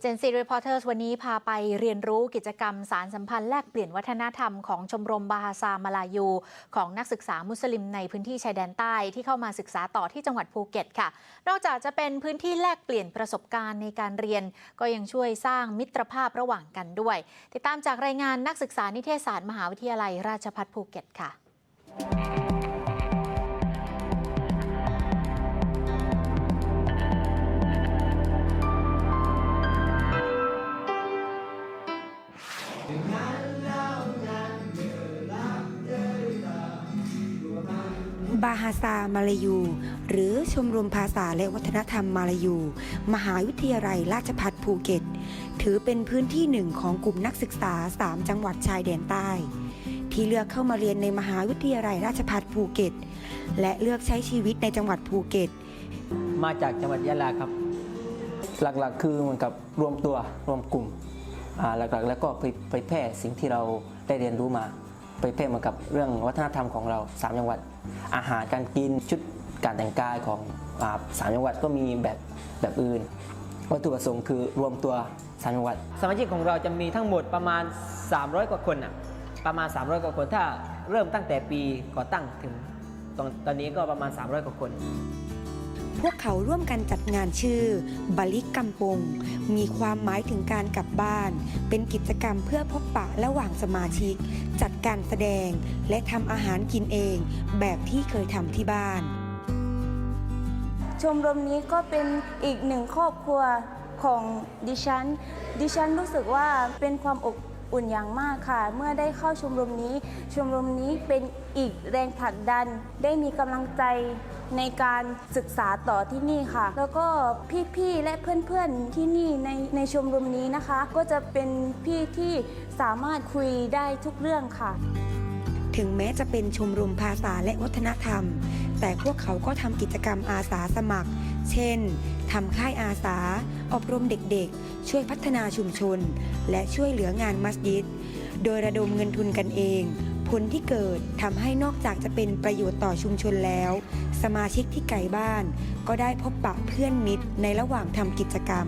เจนซีรีพอร์เตอร์วันนี้พาไปเรียนรู้กิจกรรมสารสัมพันธ์แลกเปลี่ยนวัฒนธรรมของชมรมบาฮาซามาลายู ของนักศึกษามุสลิมในพื้นที่ชายแดนใต้ที่เข้ามาศึกษาต่อที่จังหวัดภูเก็ตค่ะ นอกจากจะเป็นพื้นที่แลกเปลี่ยนประสบการณ์ในการเรียน ก็ยังช่วยสร้างมิตรภาพระหว่างกันด้วย ติดตามจากรายงานนักศึกษานิเทศศาสตร์มหาวิทยาลัยราชภัฏภูเก็ตค่ะ บาฮาซามาลายู หรือชมรมภาษาและวัฒนธรรมมาลายู มหาวิทยาลัยราชภัฏภูเก็ต ถือเป็นพื้นที่หนึ่งของกลุ่มนักศึกษา 3 จังหวัดชายแดนใต้ ที่เลือกเข้ามาเรียนในมหาวิทยาลัยราชภัฏภูเก็ต และเลือกใช้ชีวิตในจังหวัดภูเก็ต มาจากจังหวัดยะลาครับ หลักๆ คือเหมือนกับรวมตัวรวมกลุ่มอ่าหลักๆ แล้วก็ไปไปแพร่สิ่งที่เราได้เรียนรู้มา ไปแพร่เหมือนกับเรื่องวัฒนธรรมของเราสามจังหวัด อาหารการกินชุดการแต่งกายของสามจังหวัดก็มีแบบแบบอื่น วัตถุประสงค์คือรวมตัวสามจังหวัด สมาชิกของเราจะมีทั้งหมดประมาณ 300 กว่าคนอะประมาณ 300 กว่าคนถ้าเริ่มตั้งแต่ปีก่อตั้งถึงตอนตอนนี้ก็ประมาณ 300 กว่าคน พวกเขาร่วมกันจัดงานชื่อบาลิกกำปง มีความหมายถึงการกลับบ้าน เป็นกิจกรรมเพื่อพบปะระหว่างสมาชิก จัดการแสดง และทำอาหารกินเอง แบบที่เคยทำที่บ้าน ชมรมนี้ก็เป็นอีกหนึ่งครอบครัวของดิฉัน ดิฉันรู้สึกว่าเป็นความอบอุ่นอย่างมากค่ะ เมื่อได้เข้าชมรมนี้ ชมรมนี้เป็นอีกแรงผลักดัน ได้มีกำลังใจ ในการศึกษาต่อที่นี่ค่ะ แล้วก็พี่ๆและเพื่อนๆที่นี่ในในชมรมนี้นะคะ ก็จะเป็นพี่ที่สามารถคุยได้ทุกเรื่องค่ะ ถึงแม้จะเป็นชมรมภาษาและวัฒนธรรม แต่พวกเขาก็ทำกิจกรรมอาสาสมัคร เช่นทำค่ายอาสา อบรมเด็กๆ ช่วยพัฒนาชุมชน และช่วยเหลืองานมัสยิด โดยระดมเงินทุนกันเอง ผลที่เกิดทำให้นอกจากจะเป็นประโยชน์ต่อชุมชนแล้ว สมาชิกที่ไกลบ้าน ก็ได้พบปะเพื่อนมิตรในระหว่างทำกิจกรรม